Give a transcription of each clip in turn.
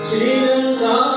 记得那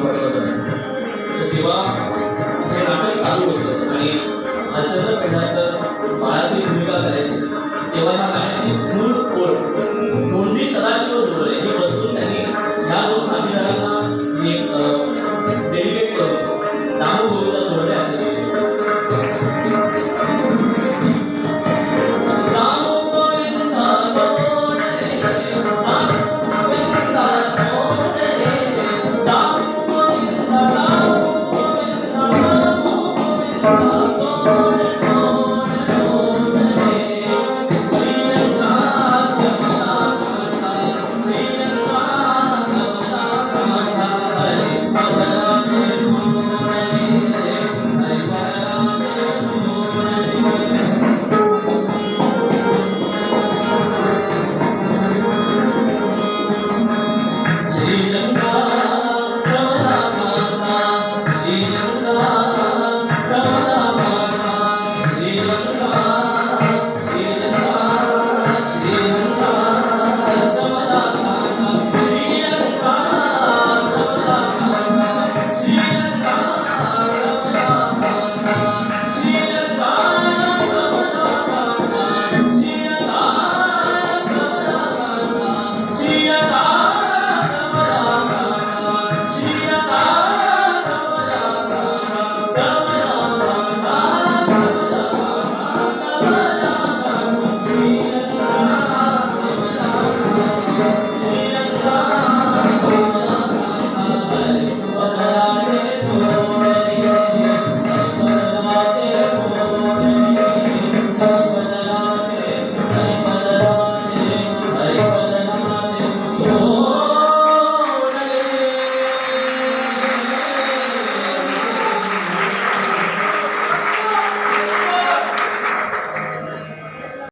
ते पोलीसराव जेव्हा हे नाटक चालू होतं आणि अर्चना पेढाकर बाळाची भूमिका करायची तेव्हा ह्या गाण्याची